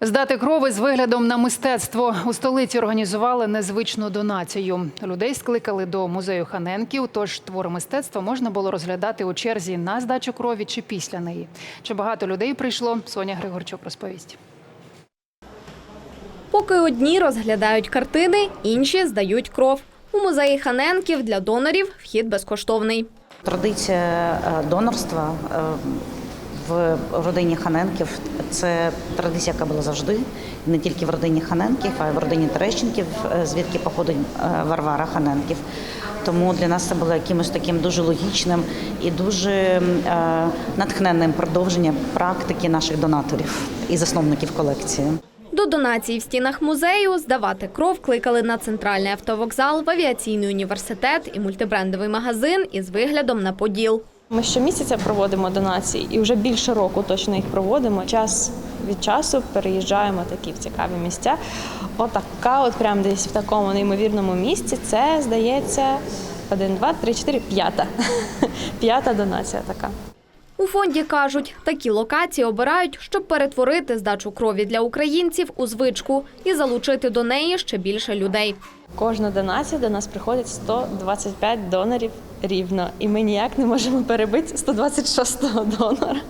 Здати крови з виглядом на мистецтво у столиці організували незвичну донацію. Людей скликали до музею Ханенків. Тож твори мистецтва можна було розглядати у черзі на здачу крові чи після неї. Чи багато людей прийшло? Соня Григорчук розповість. Поки одні розглядають картини, інші здають кров. У музеї Ханенків для донорів вхід безкоштовний. Традиція е, донорства е, в родині Ханенків це традиція, яка була завжди, не тільки в родині Ханенків, а й в родині Терещенків, е, звідки походить е, Варвара Ханенків. Тому для нас це було якимось таким дуже логічним і дуже е, натхненним продовженням практики наших донаторів і засновників колекції. До донації в стінах музею здавати кров кликали на центральний автовокзал, в авіаційний університет і мультибрендовий магазин із виглядом на поділ. Ми щомісяця проводимо донації і вже більше року точно їх проводимо. Час від часу переїжджаємо такі в цікаві місця. Отака, от прям десь в такому неймовірному місці. Це здається один, два, три, чотири, п'ята. П'ята донація така. У фонді кажуть, такі локації обирають, щоб перетворити здачу крові для українців у звичку і залучити до неї ще більше людей. Кожна донація до нас приходить 125 донорів рівно, і ми ніяк не можемо перебити 126-го донора.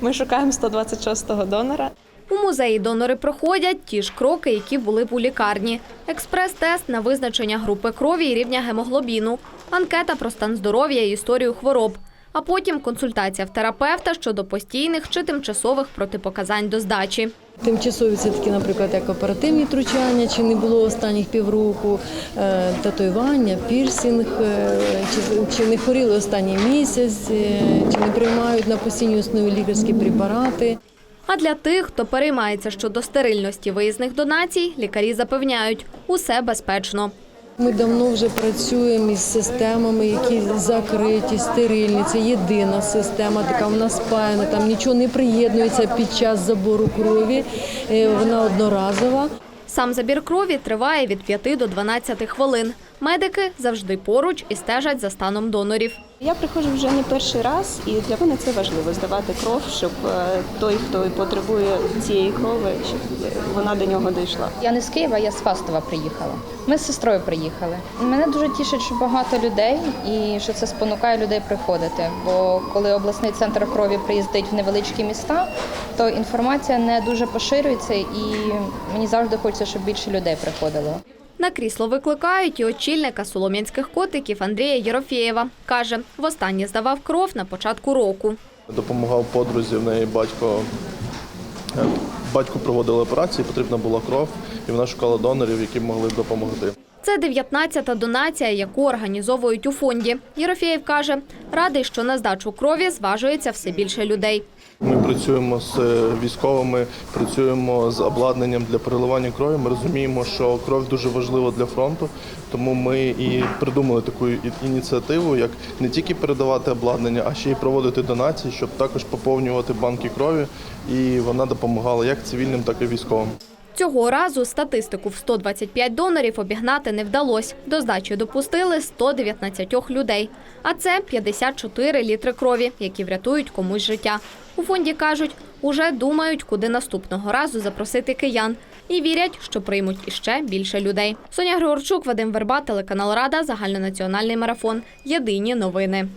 Ми шукаємо 126-го донора. У музеї донори проходять ті ж кроки, які були б у лікарні: експрес-тест на визначення групи крові і рівня гемоглобіну, анкета про стан здоров'я і історію хвороб. А потім консультація в терапевта щодо постійних чи тимчасових протипоказань до здачі. Тимчасові це такі, наприклад, як оперативні втручання, чи не було останніх півроку, е, татуювання, пірсінг, е, чи, не хворіли останній місяць, е, чи не приймають на постійній основі лікарські препарати. А для тих, хто переймається щодо стерильності виїзних донацій, лікарі запевняють, усе безпечно. Ми давно вже працюємо із системами, які закриті, стерильні. Це єдина система, така вона спаяна, там нічого не приєднується під час забору крові, е, вона одноразова. Сам забір крові триває від 5 до 12 хвилин. Медики завжди поруч і стежать за станом донорів. Я приходжу вже не перший раз, і для мене це важливо здавати кров, щоб е, той, хто потребує цієї крови, щоб вона до нього дійшла. Я не з Києва, я з Фастова приїхала. Ми з сестрою приїхали. Мене дуже тішить, що багато людей і що це спонукає людей приходити. Бо коли обласний центр крові приїздить в невеличкі міста, то інформація не дуже поширюється, і мені завжди хочеться, щоб більше людей приходило. На крісло викликають і очільника солом'янських котиків Андрія Єрофєєва. Каже, востаннє здавав кров на початку року. Допомагав подрузі, в неї батько. е, Батьку проводили операції, потрібна була кров, і вона шукала донорів, які могли б допомогти. Це 19-та донація, яку організовують у фонді. Єрофєєв каже, радий, що на здачу крові зважується все більше людей. Ми працюємо з е, військовими, працюємо з обладнанням для переливання крові. Ми розуміємо, що кров дуже важлива для фронту, тому ми і придумали таку ініціативу, як не тільки передавати обладнання, а ще й проводити донації, щоб також поповнювати банки крові. І вона допомагала як цивільним, так і військовим. Цього разу статистику в 125 донорів обігнати не вдалося. До здачі допустили 119 людей. А це 54 літри крові, які врятують комусь життя. У фонді кажуть, уже думають, куди наступного разу запросити киян. І вірять, що приймуть іще більше людей. Соня Григорчук, Вадим Верба, телеканал Рада, загальнонаціональний марафон. Єдині новини.